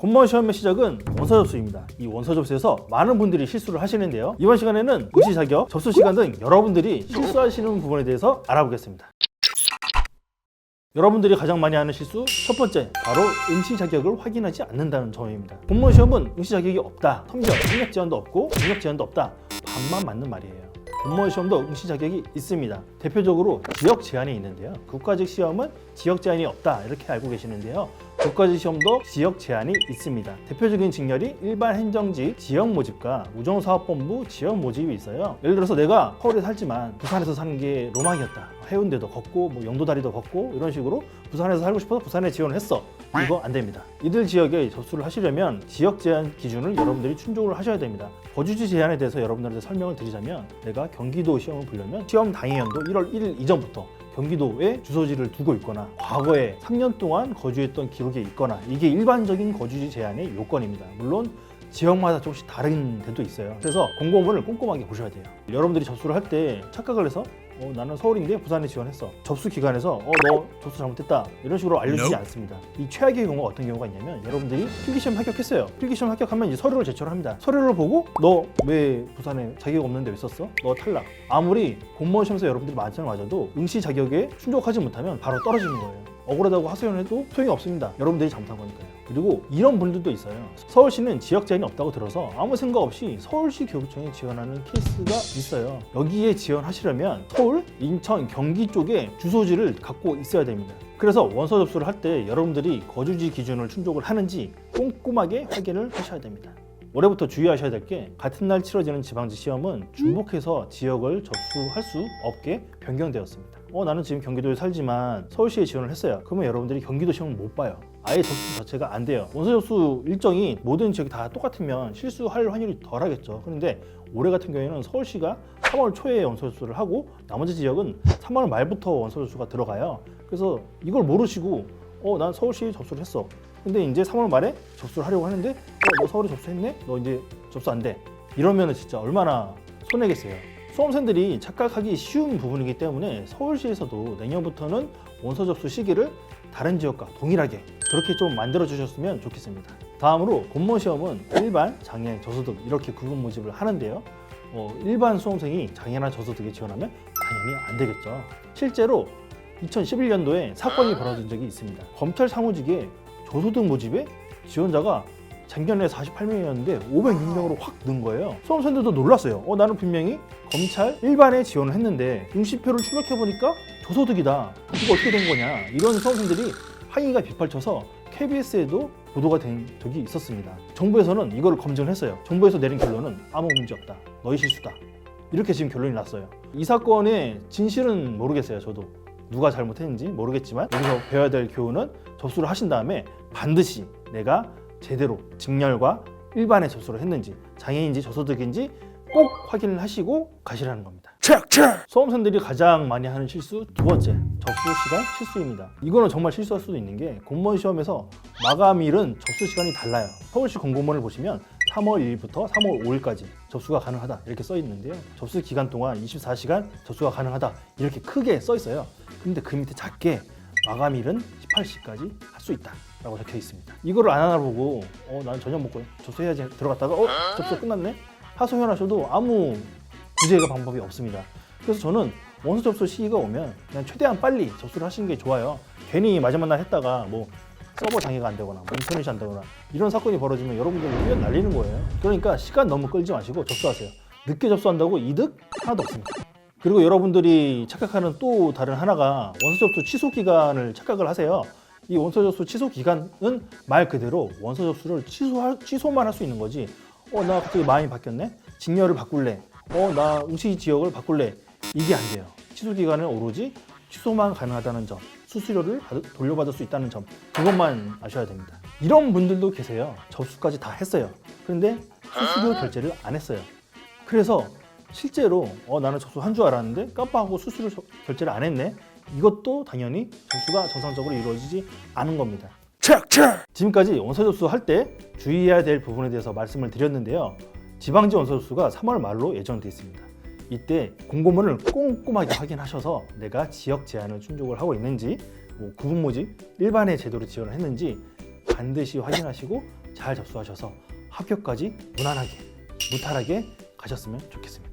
공무원 시험의 시작은 원서 접수입니다. 이 원서 접수에서 많은 분들이 실수를 하시는데요. 이번 시간에는 응시 자격, 접수 시간 등 여러분들이 실수하시는 부분에 대해서 알아보겠습니다. 여러분들이 가장 많이 하는 실수 첫 번째 바로 응시 자격을 확인하지 않는다는 점입니다. 공무원 시험은 응시 자격이 없다. 성적, 학력 제한도 없고 능력 제한도 없다. 반만 맞는 말이에요. 공무원 시험도 응시 자격이 있습니다. 대표적으로 지역 제한이 있는데요. 국가직 시험은 지역 제한이 없다 이렇게 알고 계시는데요. 국가직 시험도 지역 제한이 있습니다. 대표적인 직렬이 일반 행정직 지역 모집과 우정사업본부 지역 모집이 있어요. 예를 들어서 내가 서울에 살지만 부산에서 사는 게 로망이었다. 해운대도 걷고 뭐 영도다리도 걷고 이런 식으로 부산에서 살고 싶어서 부산에 지원을 했어. 이거 안 됩니다. 이들 지역에 접수를 하시려면 지역 제한 기준을 여러분들이 충족을 하셔야 됩니다. 거주지 제한에 대해서 여러분들한테 설명을 드리자면 내가 경기도 시험을 보려면 시험 당일연도 1월 1일 이전부터 경기도에 주소지를 두고 있거나 과거에 3년 동안 거주했던 기록이 있거나 이게 일반적인 거주지 제한의 요건입니다. 물론 지역마다 조금씩 다른 데도 있어요. 그래서 공고문을 꼼꼼하게 보셔야 돼요. 여러분들이 접수를 할 때 착각을 해서 어, 나는 서울인데 부산에 지원했어. 접수 기관에서 어, 너 접수 잘못했다. 이런 식으로 알려주지 않습니다. 이 최악의 경우가 어떤 경우가 있냐면 여러분들이 필기시험 합격했어요. 필기시험 합격하면 이제 서류를 제출을 합니다. 서류를 보고 너 왜 부산에 자격 없는데 왜 썼어? 너 탈락. 아무리 공무원 시험에서 여러분들이 만점을 맞아도 응시 자격에 충족하지 못하면 바로 떨어지는 거예요. 억울하다고 하소연해도 소용이 없습니다. 여러분들이 잘못한 거니까요. 그리고 이런 분들도 있어요. 서울시는 지역 제한이 없다고 들어서 아무 생각 없이 서울시 교육청에 지원하는 케이스가 있어요. 여기에 지원하시려면 서울, 인천, 경기 쪽에 주소지를 갖고 있어야 됩니다. 그래서 원서 접수를 할 때 여러분들이 거주지 기준을 충족을 하는지 꼼꼼하게 확인을 하셔야 됩니다. 올해부터 주의하셔야 될 게 같은 날 치러지는 지방지 시험은 중복해서 지역을 접수할 수 없게 변경되었습니다. 어 나는 지금 경기도에 살지만 서울시에 지원을 했어요. 그러면 여러분들이 경기도 시험을 못 봐요. 아예 접수 자체가 안 돼요. 원서 접수 일정이 모든 지역이 다 똑같으면 실수할 확률이 덜 하겠죠. 그런데 올해 같은 경우에는 서울시가 3월 초에 원서 접수를 하고 나머지 지역은 3월 말부터 원서 접수가 들어가요. 그래서 이걸 모르시고 어 난 서울시 접수를 했어. 근데 이제 3월 말에 접수를 하려고 하는데 어, 너 서울에 접수했네? 너 이제 접수 안 돼. 이러면 은 진짜 얼마나 손해겠어요. 수험생들이 착각하기 쉬운 부분이기 때문에 서울시에서도 내년부터는 원서 접수 시기를 다른 지역과 동일하게 그렇게 좀 만들어 주셨으면 좋겠습니다. 다음으로 공무원 시험은 일반, 장애, 저소득 이렇게 구분 모집을 하는데요. 어, 일반 수험생이 장애나 저소득에 지원하면 당연히 안 되겠죠. 실제로 2011년도에 사건이 벌어진 적이 있습니다. 검찰 사무직에 저소득 모집에 지원자가 작년에 48명이었는데 506명으로 확 는 거예요. 수험생들도 놀랐어요. 어, 나는 분명히 검찰 일반에 지원을 했는데 응시표를 출력해 보니까 저소득이다. 이거 어떻게 된 거냐? 이런 수험생들이 항의가 빗발쳐서 KBS에도 보도가 된 적이 있었습니다. 정부에서는 이걸 검증을 했어요. 정부에서 내린 결론은 아무 문제 없다. 너희 실수다. 이렇게 지금 결론이 났어요. 이 사건의 진실은 모르겠어요. 저도 누가 잘못했는지 모르겠지만 여기서 배워야 될 교훈은 접수를 하신 다음에 반드시 내가 제대로 직렬과 일반에 접수를 했는지 장애인지 저소득인지 꼭 확인을 하시고 가시라는 겁니다. 수험생들이 가장 많이 하는 실수 두 번째 접수 시간 실수입니다. 이거는 정말 실수할 수도 있는 게 공무원 시험에서 마감일은 접수 시간이 달라요. 서울시 공고문을 보시면 3월 1일부터 3월 5일까지 접수가 가능하다 이렇게 써 있는데요. 접수 기간 동안 24시간 접수가 가능하다 이렇게 크게 써 있어요. 근데 그 밑에 작게 마감일은 18시까지 할 수 있다. 라고 적혀 있습니다. 이거를 안 알아보고 어 나는 저녁 먹고 접수해야지 들어갔다가 어 접수 끝났네 하소연하셔도 아무 구제가 방법이 없습니다. 그래서 저는 원서 접수 시기가 오면 그냥 최대한 빨리 접수를 하시는 게 좋아요. 괜히 마지막 날 했다가 뭐 서버 장애가 안 되거나 뭐 인터넷이 안 되거나 이런 사건이 벌어지면 여러분들 후연 날리는 거예요. 그러니까 시간 너무 끌지 마시고 접수하세요. 늦게 접수한다고 이득 하나도 없습니다. 그리고 여러분들이 착각하는 또 다른 하나가 원서 접수 취소 기간을 착각을 하세요. 이 원서 접수 취소 기간은 말 그대로 원서 접수를 취소할, 취소만 할 수 있는 거지. 어, 나 갑자기 마음이 바뀌었네? 직렬을 바꿀래? 어, 나 응시 지역을 바꿀래? 이게 안 돼요. 취소 기간은 오로지 취소만 가능하다는 점, 수수료를 받- 돌려받을 수 있다는 점, 그것만 아셔야 됩니다. 이런 분들도 계세요. 접수까지 다 했어요. 그런데 수수료 결제를 안 했어요. 그래서 실제로 어, 나는 접수 한 줄 알았는데 깜빡하고 수수료 저- 결제를 안 했네. 이것도 당연히 접수가 정상적으로 이루어지지 않은 겁니다. 지금까지 원서 접수할 때 주의해야 될 부분에 대해서 말씀을 드렸는데요. 지방지 원서 접수가 3월 말로 예정돼 있습니다. 이때 공고문을 꼼꼼하게 확인하셔서 내가 지역 제한을 충족을 하고 있는지 뭐 구분 모집 일반의 제도로 지원을 했는지 반드시 확인하시고 잘 접수하셔서 합격까지 무난하게 무탈하게 가셨으면 좋겠습니다.